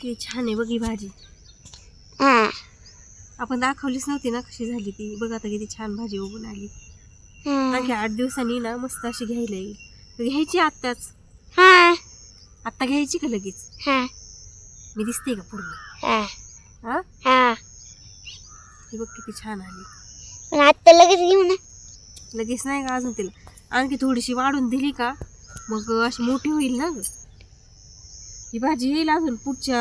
किती छान आहे बघ ही भाजी. आपण दाखवलीच नव्हती ना कशी झाली ती. बघ आता किती छान भाजी उगून आली. आणखी आठ दिवसांनी ना मस्त अशी घ्यायला येईल. घ्यायची आत्ताच. हा. आत्ता घ्यायची का लगेच? हा. मी दिसते का पूर्ण? हा. हा? बघ किती छान आली. पण आता लगेच घेऊ ना. लगेच नाही का अजून तिला? आणखी थोडीशी वाढून दिली का मग अशी मोठी होईल ना ही भाजी येईल अजून पुढच्या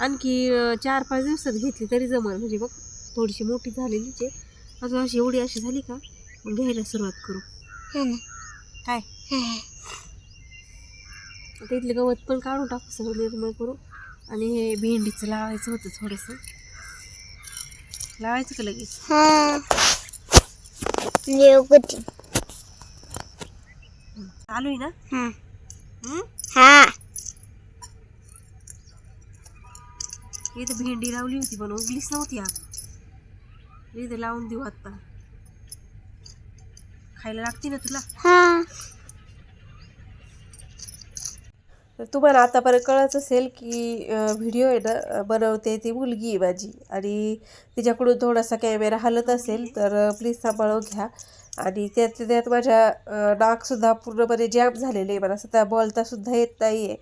आणखी चार पाच दिवसात घेतली तरी जमल. म्हणजे बघ थोडीशी मोठी झालेलीच आहे. अजून अशी एवढी अशी झाली का? मग घ्यायला सुरुवात करू. हा ना. काय? आता इथले गवत पण काढून टाकू सगळं निर्मळ करू. आणि हे भेंडीचं लावायचं होतं थोडंसं. लावायचं का लगेच? हा. चालू आहे ना हा हं? हा इथं भेंडी लावली होती पण उगलीच नव्हती आता इथं लावून देऊ आता खायला लागते ना तुला? हा. तर तुम्हाला आतापर्यंत कळत असेल की व्हिडिओ आहे ना बनवते ती मुलगी आहे माझी. आणि तिच्याकडून थोडासा कॅमेरा हलत असेल तर प्लीज सांभाळून घ्या. आणि त्यातल्या त्यात माझ्या नाकसुद्धा पूर्णपणे जॅम झालेले आहे. मला सध्या बोलतासुद्धा येत नाही आहे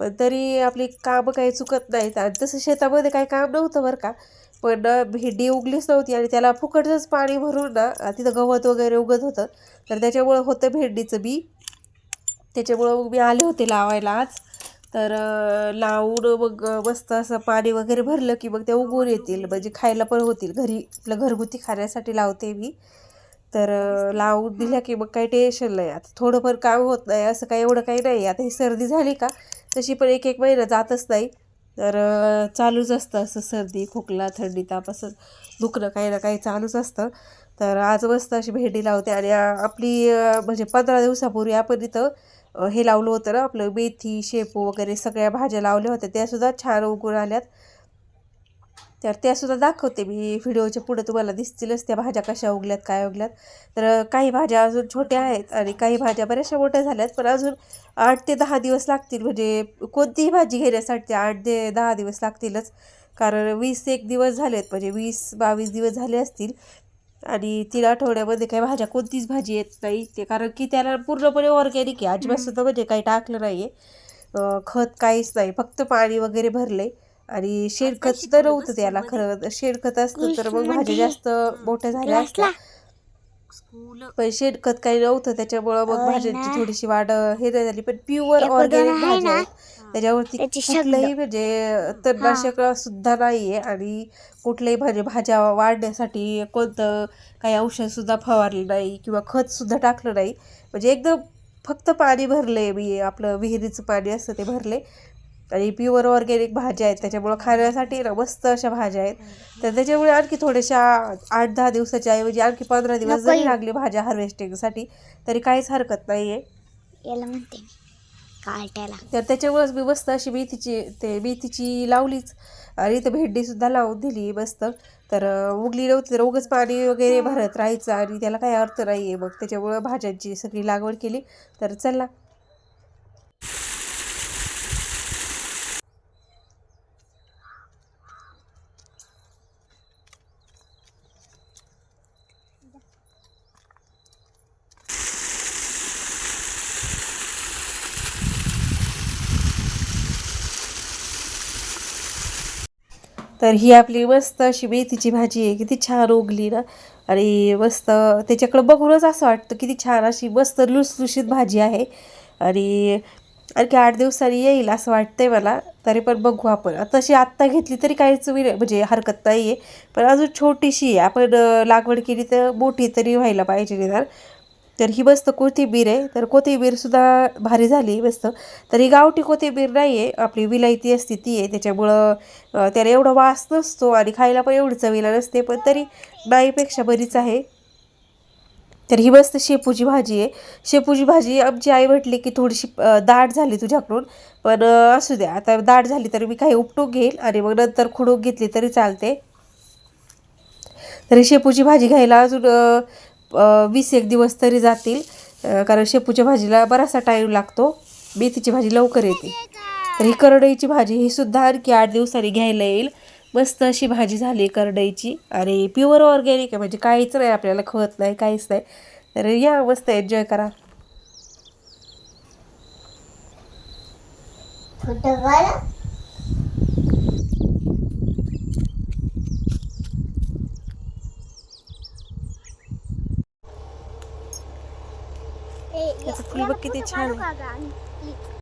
पण तरी आपली कामं काही चुकत नाहीत. आणि तसं शेतामध्ये काही काम नव्हतं बरं का. पण भेंडी उगलीच नव्हती आणि त्याला फुकटचंच पाणी भरून ना तिथं गवत वगैरे उगत होतं. तर त्याच्यामुळं होतं भेंडीचं बी. त्याच्यामुळं मग मी आले होते लावायला आज. तर लावून मग मस्त असं पाणी वगैरे भरलं की मग ते उगवून येतील. म्हणजे खायला पण होतील. घरी आपलं घरगुती खाण्यासाठी लावते मी. तर लावून दिल्या की मग काही टेन्शन नाही. आता थोडंफार काम होत नाही असं काही एवढं काही नाही. आता ही सर्दी झाली का? तशी पण एक एक महिना जातच नाही. तर चालूच असतं असं सर्दी खोकला थंडी ताप असं दुखणं काही ना काही चालूच असतं. तर आज मस्त अशी भेंडी लावते आणि आपली म्हणजे पंधरा दिवसापूर्वी आपण इथं हे लावलं होतं ना आपलं मेथी शेपू वगैरे सगळ्या भाज्या लावल्या होत्या. त्यासुद्धा छान उगून आल्यात. तर त्यासुद्धा दाखवते मी व्हिडिओच्या पुढे तुम्हाला दिसतीलच त्या भाज्या कशा उगल्यात काय उगल्यात. तर काही भाज्या अजून छोट्या आहेत आणि काही भाज्या बऱ्याचशा मोठ्या झाल्यात पण अजून आठ ते दहा दिवस लागतील. म्हणजे कोणतीही भाजी घेण्यासाठी आठ ते दहा दिवस लागतीलच. कारण वीस एक दिवस झालेत म्हणजे वीस बावीस दिवस झाले असतील. आणि तीन आठवड्यामध्ये काही भाज्या कोणतीच भाजी येत नाही. ते कारण की त्याला पूर्णपणे ऑर्गॅनिक आहे. अजिबात सुद्धा म्हणजे काही टाकलं नाही आहे खत काहीच नाही. फक्त पाणी वगैरे भरले आणि शेणखत सुद्धा नव्हतं त्याला खरं शेणखत असतं तर मग भाज्या जास्त मोठ्या झाल्या असत्या. पण शेणखत काही नव्हतं त्याच्यामुळं मग भाज्यांची. थोडीशी वाढ हे नाही झाली. पण प्युअर ऑर्गॅनिक आहे भाज्या आहेत. त्याच्यावरती. कुठलंही म्हणजे तणनाशक सुद्धा नाहीये आणि कुठल्याही भाजी भाज्या वाढण्यासाठी कोणतं काही औषध सुद्धा फवारलं नाही किंवा खत सुद्धा टाकलं नाही. म्हणजे एकदम फक्त पाणी भरले मी आपलं विहिरीचं पाणी असतं ते भरले आणि प्युअर ऑर्गॅनिक भाज्या आहेत त्याच्यामुळं खाण्यासाठी ना मस्त अशा भाज्या आहेत. तर त्याच्यामुळे आणखी थोड्याशा आठ दहा दिवसाच्या ऐवजी आणखी पंधरा दिवस जरी. लागले भाज्या हार्वेस्टिंगसाठी तरी काहीच हरकत नाही आहे याला म्हणते मी तर त्याच्यामुळेच मी मस्त अशी मेथीची ते मेथीची लावलीच. आणि इथं भेंडीसुद्धा लावून दिली मस्त. तर उगली नव्हती तर उगच पाणी वगैरे भरत राहायचं आणि त्याला काही अर्थ नाही आहे मग त्याच्यामुळं भाज्यांची सगळी लागवड केली. तर चला तर ही आपली मस्त अशी मेथीची भाजी आहे किती छान उगली ना. आणि मस्त त्याच्याकडं बघूनच असं वाटतं किती छान अशी मस्त लुसलुशीत भाजी आहे. आणि आणखी आठ दिवसांनी येईल असं वाटतंय मला तरी पण बघू आपण. तशी आत्ता घेतली तरी काहीच म्हणजे हरकत नाही आहे पण अजून छोटीशी आहे. आपण लागवड केली तर मोठी तरी व्हायला पाहिजे निदान तर ही मस्त कोथिंबीर आहे. तर कोथिंबीरसुद्धा भारी झाली मस्त. तर ही गावठी कोथिंबीर नाही आहे आपली विलायती असते ती आहे. त्याच्यामुळं त्याला एवढा वास नसतो आणि खायला पण एवढी चवीला नसते पण तरी नाहीपेक्षा बरीच आहे. तर ही मस्त शेपूची भाजी आहे. शेपूची भाजी आमची आई म्हटली की थोडीशी दाट झाली तुझ्याकडून. पण असू द्या. आता दाट झाली तर मी काही उपटून घेईल आणि मग नंतर खुडून घेतली तरी चालते. तर शेपूची भाजी घ्यायला अजून वीस एक दिवस तरी जातील. कारण शेपूच्या भाजीला बराचसा टाईम लागतो. मेथीची भाजी लवकर येते. तर ही करडईची भाजी ही सुद्धा आणखी आठ दिवसांनी घ्यायला येईल. मस्त अशी भाजी झाली करडईची. आणि प्युअर ऑर्गॅनिक आहे म्हणजे काहीच नाही आपल्याला खत नाही काहीच नाही. तर या मस्त एन्जॉय करा. त्याचं फुल बघ किती छान आहे. आहे